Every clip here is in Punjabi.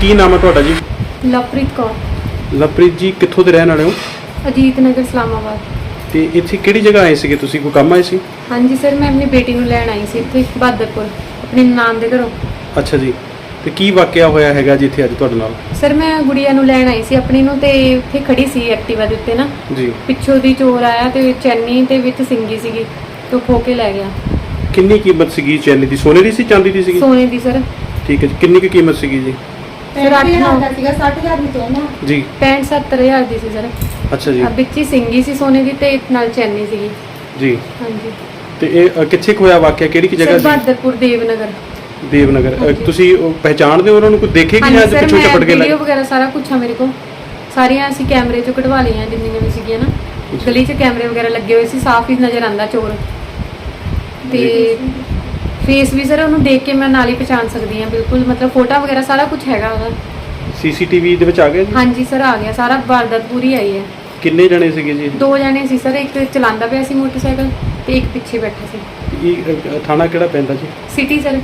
ਕੀ ਨਾਮ ਹੈ ਤੁਹਾਡਾ ਜੀ? ਲਵਪ੍ਰੀਤ ਕੌਰ। ਲਵਪ੍ਰੀਤ ਜੀ ਕਿੱਥੋਂ ਦੇ ਰਹਿਣ ਵਾਲੇ ਹੋ? ਅਜੀਤ ਨਗਰ ਇਸਲਾਮਾਬਾਦ। ਤੇ ਇੱਥੇ ਕਿਹੜੀ ਜਗ੍ਹਾ ਆਏ ਸੀਗੇ ਤੁਸੀਂ? ਕੋਈ ਕੰਮ ਆਏ ਸੀ? ਹਾਂਜੀ ਸਰ ਮੈਂ ਆਪਣੀ ਬੇਟੀ ਨੂੰ ਲੈਣ ਆਈ ਸੀ ਇੱਥੇ ਬਹਾਦਰਪੁਰ ਆਪਣੀ ਨਾਨ ਦੇ ਘਰੋਂ। ਅੱਛਾ ਜੀ। ਤੇ ਕੀ ਵਾਕਿਆ ਹੋਇਆ ਹੈਗਾ ਜੀ ਇੱਥੇ ਅੱਜ ਤੁਹਾਡੇ ਨਾਲ? ਸਰ ਮੈਂ ਗੁੜੀਆ ਨੂੰ ਲੈਣ ਆਈ ਸੀ ਆਪਣੀ ਨੂੰ ਤੇ ਉੱਥੇ ਖੜੀ ਸੀ ਐਕਟਿਵਾ ਦੇ ਉੱਤੇ ਨਾ। ਜੀ। ਪਿੱਛੋਂ ਦੀ ਚੋਰ ਆਇਆ ਤੇ ਚੈਨੀ ਤੇ ਵਿੱਚ ਸਿੰਗੀ ਸੀਗੀ ਤੇ ਉਹ ਖੋ ਕੇ ਲੈ ਗਿਆ। ਕਿੰਨੀ ਕੀਮਤ ਸੀਗੀ ਚੈਨੀ ਦੀ? ਸੋਨੇ ਦੀ ਸੀ ਚਾਂਦੀ ਦੀ ਸੀਗੀ? ਸੋਨੇ ਦੀ ਸਰ। ਠੀਕ ਹੈ ਜੀ। ਕਿੰਨੀ ਕੁ ਕੀਮਤ ਸੀਗੀ ਜੀ? ਸਰ ਅੱਠ ਨੌ ਸੀਗਾ? 60000 ਦੀ ਚੋਣਾ ਜੀ। 65 ਹਜ਼ਾਰ ਦੀ ਸੀ ਸਰ। ਅੱਛਾ ਜੀ। ਆ ਵਿੱਚ ਹੀ ਸਿੰਗੀ ਸੀ ਸੋਨੇ ਦੀ ਤੇ ਨਾਲ ਚੈਨੀ ਸੀਗੀ। ਜੀ। ਹਾਂਜੀ। ਤੇ ਇਹ ਅ, ਕਿੱਥੇ ਕੁ ਹੋਇਆ ਵਾਕਿਆ? ਕਿਹੜੀ ਕਿ ਸਰ ਜਗ੍ਹਾ ਸੀ? ਬਹਾਦਰਪੁਰ ਦੇਵਨਗਰ। ਦੇਵਨਗਰ। ਅ, ਹਾਂਜੀ। ਤੁਸੀਂ ਉਹ ਪਹਿਚਾਣਦੇ ਹੋ ਉਹਨਾਂ ਨੂੰ? ਕੋਈ ਦੇਖੇ ਕਿ ਹਾਂਜੀ ਜਾਂ ਸਰ ਪਿੱਛੋਂ ਮੈਂ ਚਪਟ ਕੇ ਵੀਡੀਓ ਲੱਗ ਵਗੈਰਾ ਸਾਰਾ ਕੁਝ ਆ ਮੇਰੇ ਕੋਲ। ਸਾਰੀਆਂ ਅਸੀਂ ਕੈਮਰੇ ਚੋਂ ਕਢਵਾ ਲਈਆਂ ਜਿੰਨੀਆਂ ਵੀ ਸੀਗੀਆਂ ਨਾ। ਗਲੀ 'ਚ ਕੈਮਰੇ ਵਗੈਰਾ ਲੱਗੇ ਹੋਏ ਸੀ ਸਾਫ਼ ਹੀ ਨਜ਼ਰ ਆਂਦਾ ਚੋਰ। ਤੇ ਫੇਸ ਵੀ ਸਰ ਉਹਨੂੰ ਦੇਖ ਕੇ ਮੈਂ ਨਾਲ ਹੀ ਪਛਾਣ ਸਕਦੀ ਹਾਂ ਬਿਲਕੁਲ। ਮਤਲਬ ਫੋਟੋ ਵਗੈਰਾ ਸਾਰਾ ਕੁਝ ਹੈਗਾ ਉਹਦਾ। ਸੀਸੀਟੀਵੀ ਦੇ ਵਿੱਚ ਆ ਗਿਆ ਜੀ? ਹਾਂਜੀ ਸਰ ਆ ਗਿਆ। ਸਾਰਾ ਵਾਰਦਾਤ ਪੂਰੀ ਆਈ ਹੈ। ਕਿੰਨੇ ਜਣੇ ਸੀਗੇ ਜੀ? ਦੋ ਜਣੇ ਸੀ ਸਰ ਇੱਕ ਚਲਾਉਂਦਾ ਪਿਆ ਸੀ ਮੋਟਰਸਾਈਕਲ ਤੇ ਇੱਕ ਪਿੱਛੇ ਬੈਠਾ ਸੀ। ਇਹ ਅ, ਥਾਣਾ ਕਿਹੜਾ ਪੈਂਦਾ ਜੀ? ਸਿਟੀ ਸਰ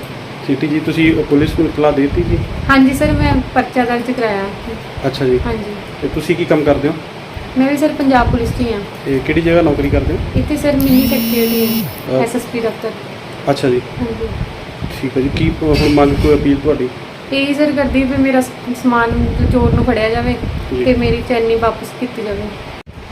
ਸਿਟੀ ਜੀ ਤੁਸੀਂ ਪੁਲਿਸ ਨੂੰ ਇਤਲਾਹ ਦੇ ਦਿੱਤੀ ਜੀ? ਹਾਂਜੀ ਸਰ ਮੈਂ ਪਰਚਾ ਦਰਜ ਕਰਾਇਆ। ਅੱਛਾ ਜੀ। ਹਾਂਜੀ। ਤੇ ਤੁਸੀਂ ਕੀ ਕੰਮ ਕਰਦੇ ਹੋ? ਮੈਂ ਵੀ ਸਰ ਪੰਜਾਬ ਪੁਲਿਸ 'ਚ ਹੀ ਹਾਂ। ਇਹ ਕਿਹੜੀ ਜਗ੍ਹਾ ਨੌਕਰੀ ਕਰਦੇ ਹੋ? ਇੱਥੇ ਸਰ ਮਿੰਨੀ ਸੈਕਟਰੀ ਹੈ ਅਹ ਐਸਐਸਪੀ ਦਫ਼ਤਰ। ਅੱਛਾ ਜੀ। ਹਾਂਜੀ। ਠੀਕ ਹੈ ਜੀ ਕੀ ਹੁਣ ਮੰਗ ਕੋਈ ਅਪੀਲ ਤੁਹਾਡੀ? ਇਹ ਸਰ ਕਰਦੀ ਵੀ ਮੇਰਾ ਸ- ਸਮਾਨ ਚੋਰ ਨੂੰ ਫੜਿਆ ਜਾਵੇ ਜੀ। ਤੇ ਮੇਰੀ ਚੈਨੀ ਵਾਪਸ ਕੀਤੀ ਜਾਵੇ।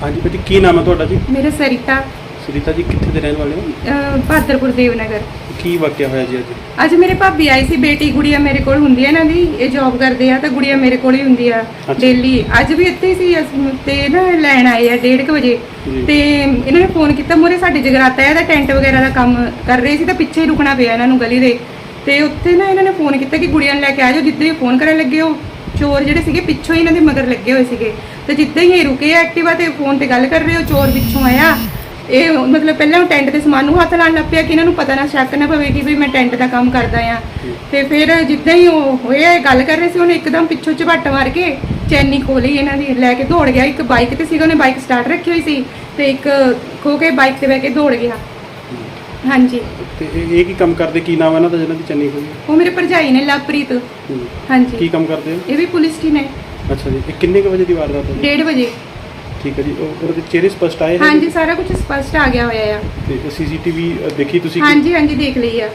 ਹਾਂਜੀ ਭਾਜੀ ਕੀ ਨਾਮ ਹੈ ਤੁਹਾਡਾ ਜੀ? ਮੇਰੇ ਸਰਿਤਾ। ਸੁਨੀਤਾ ਜੀ ਕਿੱਥੇ ਦੇ ਰਹਿਣ ਵਾਲੇ ਹੋ? ਅਹ, ਬਹਾਦਰਪੁਰ ਦੇਵਨਗਰ। ਕੀ ਵਾਕਿਆ ਹੋਇਆ ਜੀ ਅੱਜ? ਅੱਜ ਮੇਰੇ ਭਾਬੀ ਆਈ ਸੀ ਬੇਟੀ ਗੁੜੀਆ ਮੇਰੇ ਕੋਲ ਹੁੰਦੀ ਹੈ ਇਹਨਾਂ ਦੀ ਇਹ ਜੌਬ ਕਰਦੇ ਆ ਤਾਂ ਗੁੜੀਆ ਮੇਰੇ ਕੋਲ ਹੀ ਹੁੰਦੀ ਆ। ਡੇਲੀ ਅੱਜ ਵੀ ਇੱਥੇ ਹੀ ਸੀ ਅਸੀਂ ਤੇ ਨਾ ਲੈਣ ਆਏ ਆ 1:30 ਵਜੇ। ਜੀ। ਤੇ ਇਹਨਾਂ ਨੇ ਫੋਨ ਕੀਤਾ ਮੋਰੇ ਸਾਡੇ ਜਗਰਾਤਾ ਹੈ ਦਾ ਟੈਂਟ ਵਗੈਰਾ ਦਾ ਕੰਮ ਕਰ ਰਹੇ ਸੀ ਤਾਂ ਪਿੱਛੇ ਹੀ ਰੁਕਣਾ ਪਿਆ ਇਹਨਾਂ ਨੂੰ ਗਲੀ ਦੇ। ਤੇ ਉੱਥੇ ਨਾ ਇਹਨਾਂ ਨੇ ਫੋਨ ਕੀਤਾ ਕਿ ਗੁੜੀਆ ਨੂੰ ਲੈ ਕੇ ਆ ਜਾਓ ਜਿੱਦਾਂ ਹੀ ਫੋਨ ਕਰਨ ਲੱਗੇ ਉਹ ਚੋਰ ਜਿਹੜੇ ਸੀਗੇ ਪਿੱਛੋਂ ਹੀ ਇਹਨਾਂ ਦੇ ਮਗਰ ਲੱਗੇ ਹੋਏ ਸੀਗੇ। ਤੇ ਜਿੱਦਾਂ ਹੀ ਇਹ ਰੁਕੇ ਐਕਟਿਵਾ ਤੇ ਫੋਨ ਤੇ ਗੱਲ ਕਰ ਰਹੇ ਉਹ ਚੋਰ ਪਿੱਛੋਂ ਆਇਆ। ਇਹ ਮਤਲਬ ਪਹਿਲਾਂ ਉਹ ਟੈਂਟ ਦੇ ਸਮਾਨ ਨੂੰ ਹੱਥ ਲਾਉਣ ਲੱਗ ਪਿਆ ਕਿ ਇਹਨਾਂ ਨੂੰ ਪਤਾ ਨਾ ਸ਼ੱਕ ਨਾ ਪਵੇ ਕਿ ਵੀ ਮੈਂ ਟੈਂਟ ਦਾ ਕੰਮ ਕਰਦਾ ਆ ਤੇ ਫਿਰ ਜਿੱਦਾਂ ਹੀ ਉਹ ਹੋਇਆ ਇਹ ਗੱਲ ਕਰ ਰਹੇ ਸੀ ਉਹਨੇ ਇੱਕਦਮ ਪਿੱਛੋਂ ਝਪੱਟ ਮਾਰ ਕੇ ਚੈਨੀ ਖੋਲੀ ਇਹਨਾਂ ਦੀ ਲੈ ਕੇ ਦੌੜ ਗਿਆ। ਇੱਕ ਬਾਈਕ ਤੇ ਸੀਗਾ ਉਹਨੇ ਬਾਈਕ ਸਟਾਰਟ ਰੱਖੀ ਹੋਈ ਸੀ ਤੇ ਇੱਕ ਖੋ ਕੇ ਬਾਈਕ ਤੇ ਬਹਿ ਕੇ ਦੌੜ ਗਿਆ। ਹਾਂਜੀ। ਤੇ ਇਹ ਇਹ ਕੀ ਕੰਮ ਕਰਦੇ? ਕੀ ਨਾਮ ਹੈ ਇਹਨਾਂ ਦਾ ਜਿਹਨਾਂ ਦੀ ਚੰਨੀ ਹੋਈ ਹੈ? ਉਹ ਮੇਰੇ ਭਰਜਾਈ ਨੇ ਲਵਪ੍ਰੀਤ। ਹੂੰ। ਕੀ ਹਾਂਜੀ ਕੰਮ ਕਰਦੇ ਹੋ ਇਹ ਵੀ ਪੁਲਿਸ ਟੀਮ ਹੈ ਅੱਛਾ ਜੀ। ਇਹ ਕਿੰਨੇ ਕੁ ਵਜੇ ਦੀ ਵਾਰਦਾਤ ਹੈ? ਜੀ? 1:30 ਵਜੇ। ਠੀਕ ਹੈ ਜੀ ਉਹ- ਉਹਦੇ ਚਿਹਰੇ ਸਪਸ਼ਟ ਆਏ ਹੈ ਹਾਂਜੀ ਸਾਰਾ ਕੁਝ ਸਪਸ਼ਟ ਆ ਗਿਆ ਹੋਇਆ ਆ। ਤੇ ਸੀਸੀਟੀਵੀ ਦੇਖੀ ਤੁਸੀਂ ਕਿ- ਹਾਂਜੀ ਹਾਂਜੀ ਦੇਖ ਲਈ ਆ।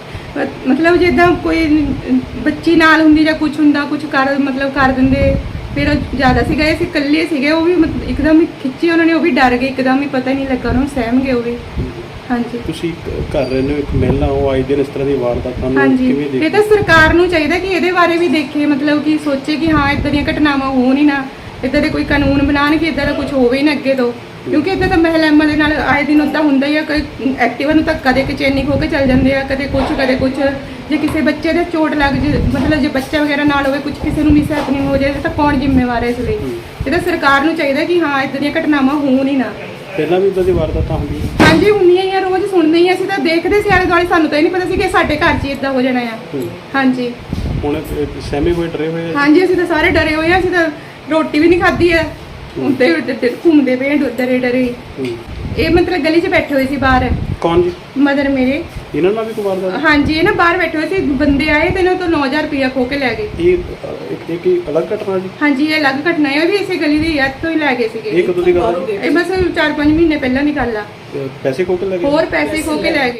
ਮਤਲਬ ਜਿੱਦਾਂ ਕੋਈ ਅਮ, ਬੱਚੀ ਨਾਲ ਹੁੰਦੀ ਜਾਂ ਕੁਝ ਹੁੰਦਾ ਕੁਝ ਕਰ ਮਤਲਬ ਕਰ ਦਿੰਦੇ ਫਿਰ ਉਹ ਜ਼ਿਆਦਾ ਸੀਗਾ ਇਹ ਸੀ ਇਕੱਲੇ ਸੀਗੇ ਉਹ ਵੀ ਮਤ- ਇੱਕਦਮ ਹੀ ਖਿੱਚੀ ਉਹਨਾਂ ਨੇ ਉਹ ਵੀ ਡਰ ਗਏ ਇੱਕਦਮ ਹੀ ਪਤਾ ਨਹੀਂ ਲੱਗਾ ਉਹਨਾਂ ਨੂੰ ਸਹਿਮ ਗਏ ਉਹ ਵੀ। ਹਾਂਜੀ। ਤੁਸੀਂ ਕ- ਘਰ ਰਹਿੰਦੇ ਹੋ ਇੱਕ ਮਹਿਲਾ ਉਹ ਆਏ ਦਿਨ ਇਸ ਤਰ੍ਹਾਂ ਦੀ ਵਾਰਦਾਤਾਂ ਨੂੰ ਹਾਂਜੀ। ਕਿਵੇਂ ਇਹ ਦੇਖਦੇ ਤਾਂ ਸਰਕਾਰ ਨੂੰ ਚਾਹੀਦਾ ਕਿ ਇਹਦੇ ਬਾਰੇ ਵੀ ਦੇਖੇ ਮਤਲਬ ਕਿ ਸੋਚੇ ਕਿ ਹਾਂ ਇਦਾਂ ਦੀਆਂ ਘਟਨਾਵਾਂ ਹੋਣ ਹੀ ਨਾ। ਇਦਾਂ ਦੇ ਕੋਈ ਕਾਨੂੰਨ ਬਣਾਉਣ ਕਿ ਇਦਾਂ ਦਾ ਕੁਝ ਹੋਵੇ ਹੀ ਨਾ ਅੱਗੇ ਤੋਂ। ਕਿਉਂਕਿ ਇਦਾਂ ਤਾਂ ਮਹਿਲਾਵਾਂ ਦੇ ਨਾਲ ਆਏ ਦਿਨ ਉਦਾਂ ਹੁੰਦਾ ਹੀ ਆ ਕੋਈ ਐਕਟਿਵਾ ਨੂੰ ਤਾਂ ਕਦੇ ਕਿ ਚੈਨੀ ਖੋ ਕੇ ਚੱਲ ਜਾਂਦੇ ਆ ਕਦੇ ਕੁਝ ਕਦੇ ਕੁਝ ਜੇ ਕਿਸੇ ਬੱਚੇ ਦੇ ਚੋਟ ਲੱਗ ਜੇ ਮਤਲਬ ਜੇ ਬੱਚਾ ਵਗੈਰਾ ਨਾਲ ਹੋਵੇ ਕੁਝ ਕਿਸੇ ਨੂੰ ਮਿਸ ਹੈਪਨਿੰਗ ਹੋ ਜਾਏ ਤਾਂ ਕੌਣ ਜ਼ਿੰਮੇਵਾਰ ਹੈ ਇਸ ਲਈ? ਇਹ ਤਾਂ ਸਰਕਾਰ ਨੂੰ ਚਾਹੀਦਾ ਕਿ ਹਾਂ ਇਦਾਂ ਦੀਆਂ ਘਟਨਾਵਾਂ ਹੋਣ ਹੀ ਨਾ। ਪਹਿਲਾਂ ਵੀ ਇਦਾਂ ਦੀ ਵਾਰਦਾਤਾਂ ਹੁੰਦੀਆਂ ਹਾਂਜੀ ਹੁੰਦੀਆਂ ਹੀ ਆ ਰੋਜ਼ ਸੁਣਦੇ ਹੀ ਆ, ਅਸੀਂ ਤਾਂ ਦੇਖਦੇ ਸੀ ਆਲੇ ਦੁਆਲੇ ਸਾਨੂੰ ਤਾਂ ਇਹ ਨਹੀਂ ਪਤਾ ਸੀ ਕਿ ਸਾਡੇ ਘਰ 'ਚ ਹੀ ਇਦਾਂ ਹੋ ਜਾਣਾ ਆ। ਹੂੰ। ਹਾਂਜੀ। ਹੁਣ ਇਹ ਸਹਿਮੇ ਹੋਏ ਡਰੇ ਹੋਏ ਆ? ਹਾਂਜੀ ਅਸੀਂ ਤਾਂ ਸਾਰੇ ਡਰੇ ਹੋਏ ਆ ਅਸੀਂ ਤਾਂ ਰੋਟੀ ਵੀ ਨਹੀਂ ਖਾਧੀ ਐ। ਹੁੰਦੇ ਘੁੰਮਦੇ ਪਏ ਡਰੇ ਡਰੇ। ਇਹ ਮਤਲਬ ਗਲੀ 'ਚ ਬੈਠੇ ਹੋਏ ਸੀ ਬਾਹਰ। ਕੌਣ ਜੀ? ਮਦਰ ਮੇਰੇ। ਇਹਨਾਂ ਨਾਲ ਵੀ ਕੋਈ ਵਾਰਦਾਤ? ਹਾਂਜੀ ਇਹ ਨਾ ਬਾਹਰ ਬੈਠੇ ਹੋਏ ਸੀ। ਬੰਦੇ ਆਏ ਤੇ ਇਹਨਾਂ ਤੋਂ 9000 ਰੁਪਇਆ ਖੋ ਕੇ ਲੈ ਗਏ। ਇਹ ਇੱਕ ਇੱਕ ਅਲੱਗ ਘਟਨਾ ਜੀ? ਹਾਂਜੀ ਇਹ ਅਲੱਗ ਘਟਨਾ ਹੈ ਇਹ ਵੀ ਇਸੇ ਗਲੀ ਦੀ ਇੱਥੋਂ ਹੀ ਲੈ ਗਏ ਸੀਗੇ। ਇਹ ਕਦੋਂ ਦੀ ਗੱਲ ਹੈ? ਇਹ ਬਸ 4-5 ਮਹੀਨੇ ਪਹਿਲਾਂ ਦੀ ਗੱਲ ਆ। ਤੇ ਪੈਸੇ ਖੋ ਕੇ ਲੈ ਗਏ? ਹੋਰ ਪੈਸੇ ਖੋ ਕੇ ਲੈ ਗਏ।